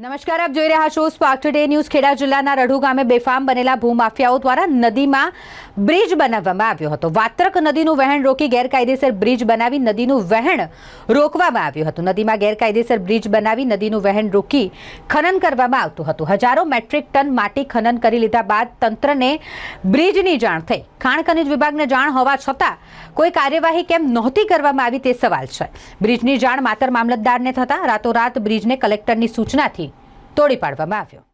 નમસ્કાર, આપ જોઈ રહ્યા છો સ્પાર્ક ટુડે ન્યૂઝ ખેડા જિલ્લાના રઢુ ગામે બેફામ બનેલા ભૂમાફિયાઓ દ્વારા નદીમાં બ્રિજ બનાવવામાં આવ્યો હતો. વાત્રક નદીનું વહેણ રોકી ગેરકાયદેસર બ્રિજ બનાવી નદીનું વહેણ રોકવામાં આવ્યું હતું. નદીમાં ગેરકાયદેસર બ્રિજ બનાવી નદીનું વહેણ રોકી ખનન કરવામાં આવતું હતું. હજારો મેટ્રિક ટન માટી ખનન કરી લીધા બાદ તંત્રને બ્રિજની જાણ થઈ. ખાણ ખનિજ વિભાગને જાણ હોવા છતાં કોઈ કાર્યવાહી કેમ નહોતી કરવામાં આવી તે સવાલ છે. બ્રિજની જાણ માત્ર મામલતદારને થતાં રાતોરાત બ્રિજને કલેક્ટરની સૂચનાથી તોડી પાડવામાં આવ્યો.